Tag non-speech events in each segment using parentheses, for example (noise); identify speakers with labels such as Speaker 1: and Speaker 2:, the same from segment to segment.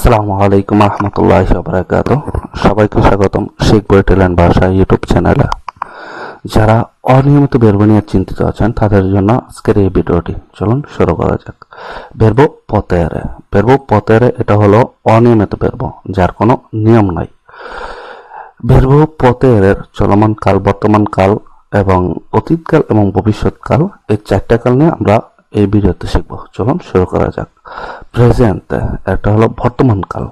Speaker 1: আসসালামু আলাইকুম রহমতুল্লাহ বারাকাত। সবাইকে স্বাগতম শিখব ইটালিয়ান ভাষা ইউটিউব চ্যানেলে। যারা অনিয়মিত বেরবো নিয়ে চিন্তিত আছেন, তাদের জন্য আজকের এই ভিডিওটি। চলুন শুরু করা যাক। বেরবো পতেরে বেরবো পতেরে এটা হলো অনিয়মিত বেরবো যার কোনো নিয়ম নাই। বেরবো পতেরের চলমান কাল, বর্তমান কাল এবং অতীতকাল এবং ভবিষ্যৎকাল এই চারটা কাল নিয়ে আমরা এই ভিডিওতে শিখব। চলুন শুরু করা যাক। প্রেজেন্ট এটা হলো বর্তমান কাল।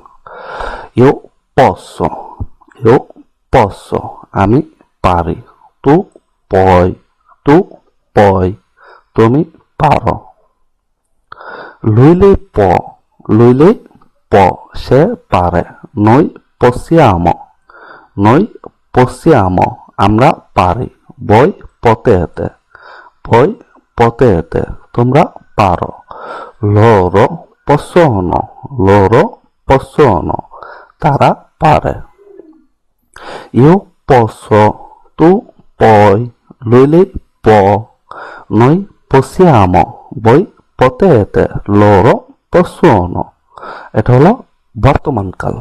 Speaker 1: ইউ posso ইউ posso আমি পারি। তু পয়। তু পয়। তুমি পারো। লুইলে প। লুইলে প। সে পারে। নই possiamo নই possiamo আমরা পারি। বই পতে হতে বই potete তোমরা পারো loro possono loro possono তারা পারে io posso tu puoi lui lei può noi possiamo voi potete loro possono এটা হলো বর্তমান কাল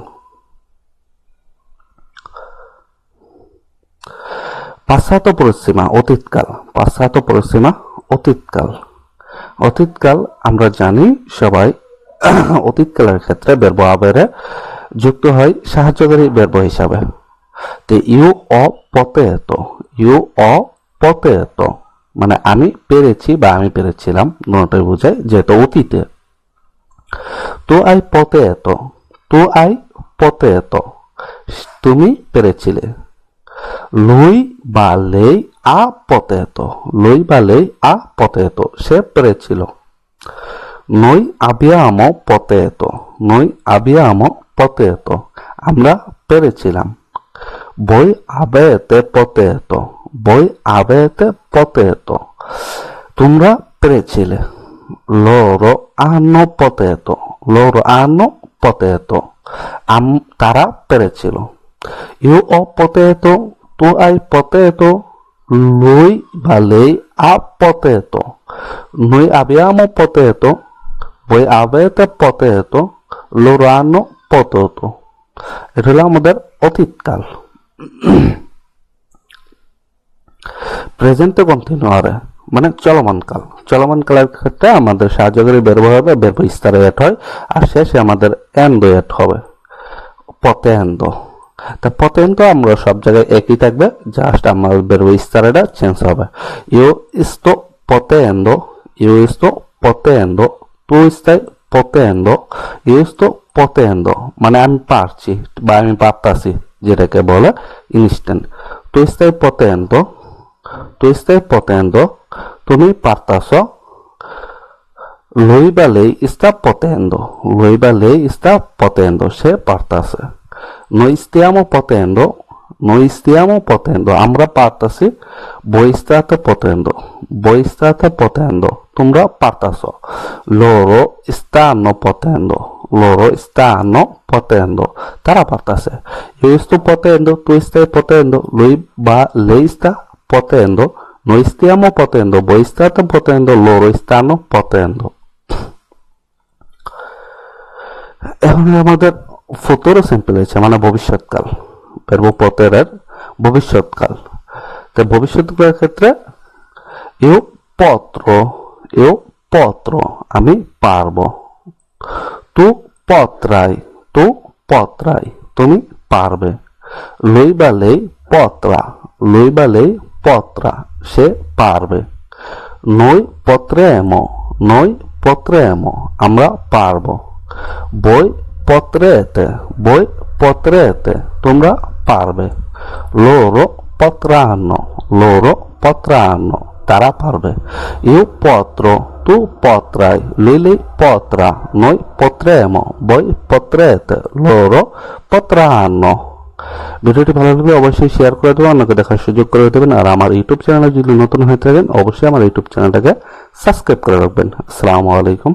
Speaker 1: পাশ্চাত্য পরিসীমা অতীতকাল পাশ্চাত্য পরিসীমা অতীতকাল। অতীতকাল আমরা জানি সবাই (clears throat) অতীতকালের ক্ষেত্রে বেরব আবেরে যুক্ত হয় সাহায্যকারী বেরব হিসাবে। তো ইউ অ ইউ এত মানে আমি পেরেছি বা আমি পেরেছিলাম দুটোই বোঝায়, যেহেতু অতীতে। তো আই পতে এত তো আই পতে এত তুমি পেরেছিলে। লুই বা লেই আ পতেতো লই বা লেই আ পতেতো, সে পেরেছিল নই আবিয়ামো পতেতো নই আবিয়ামো পতেতো, আমরা পেরেছিলাম বই আবেতে পতেতো বই আবেতে পতেতো, তোমরা পেরেছিলে লোরো আনো পতেতো লোরো আনো পতেতো, আম তারা পেরেছিল ইউ অ পতেতো hai potato বা lei ha potato. Noi abbiamo potato, voi avete potato, loro hanno potato. এটা হলো আমাদের অতীতকাল প্রেজেন্টে কন্টিনিউয়ারে মানে চলমান কাল চলমান কালের ক্ষেত্রে আমাদের সাহায্যকারী বের হবে বেরবো ইস্তারে এট হয় আর শেষে আমাদের এন্ডো এট হবে পতে এন্ডো তা পতেন্ট আমরা সব জায়গায় একই থাকবে জাস্ট আমার আমাদের ইস্তারাটা চেঞ্জ হবে। ইউ ইস তো পথেন দো ইউ ইস ইস্তো potendo io sto potendo tu stai potendo মানে আমি পারছি বা আমি পারতাছি, যেটাকে বলে ইনস্ট্যান্ট তুই স্থাই potendo তুই স্থাই potendo, তুমি পারতাছ lui বা lei sta potendo lui বা lei sta potendo, সে পারতাছে। noi stiamo potendo noi stiamo potendo আমরা পারতাছি voi state potendo voi state potendo তোমরা পারতাছো loro stanno potendo loro stanno potendo তারা পারতাছে io sto potendo tu stai potendo lui বা lei sta potendo noi stiamo potendo voi state potendo loro stanno potendo এখন আমাদের ফুতুরো simple হয়েছে মানে ভবিষ্যৎকাল। পেরবো পতেরের ভবিষ্যৎকাল। তো ভবিষ্যৎকালের ক্ষেত্রে you পত্র ইউ পত্র আমি পারব। তু পত্রাই তু পত্রাই তুমি পারবে। লই বালেই পত্রা, লই বালেই পত্রা সে পারবে। নই পত্রে এমো নই পত্রে এমো আমরা পারব। বই পত্রেতে বই পত্রেতে তোমরা পারবে। লোরো পত্রান্ন লোরো পত্রান্ন তারা পারবে। ইউ পত্র তু পত্রাই লিলি পত্রা নই পত্রেম বই পত্রেতে লোরো পত্রান্ন ভিডিওটি ভালো লাগলে অবশ্যই শেয়ার করে দেবেন, অন্যকে দেখার সুযোগ করে দেবেন, আর আমার ইউটিউব চ্যানেলে যদি নতুন হয়ে থাকেন, অবশ্যই আমার ইউটিউব চ্যানেলটাকে সাবস্ক্রাইব করে রাখবেন। আসসালামু আলাইকুম।